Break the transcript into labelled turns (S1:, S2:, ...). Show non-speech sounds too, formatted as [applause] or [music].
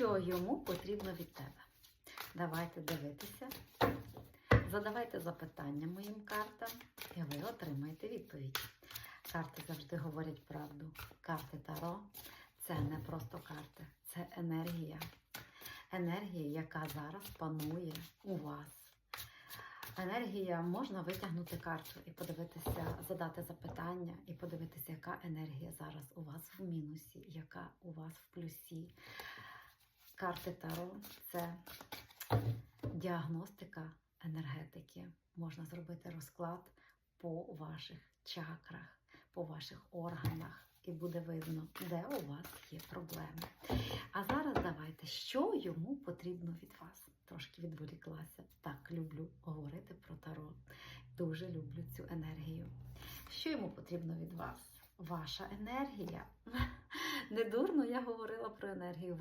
S1: що йому потрібно від тебе. Давайте дивитися. Задавайте запитання моїм картам, і ви отримаєте відповідь. Карти завжди говорять правду. Карти Таро це не просто карти, це енергія. Енергія, яка зараз панує у вас. Енергія можна витягнути карту і подивитися, задати запитання і подивитися, яка енергія зараз у вас в мінусі, яка у вас в плюсі. Карти Таро це діагностика енергетики. Можна зробити розклад по ваших чакрах, по ваших органах, і буде видно, де у вас є проблеми. А зараз давайте, що йому потрібно від вас. Трошки відволіклася. Так, люблю говорити про таро. Дуже люблю цю енергію. Що йому потрібно від вас? Ваша енергія. [laughs] Не дурно я говорила про енергію.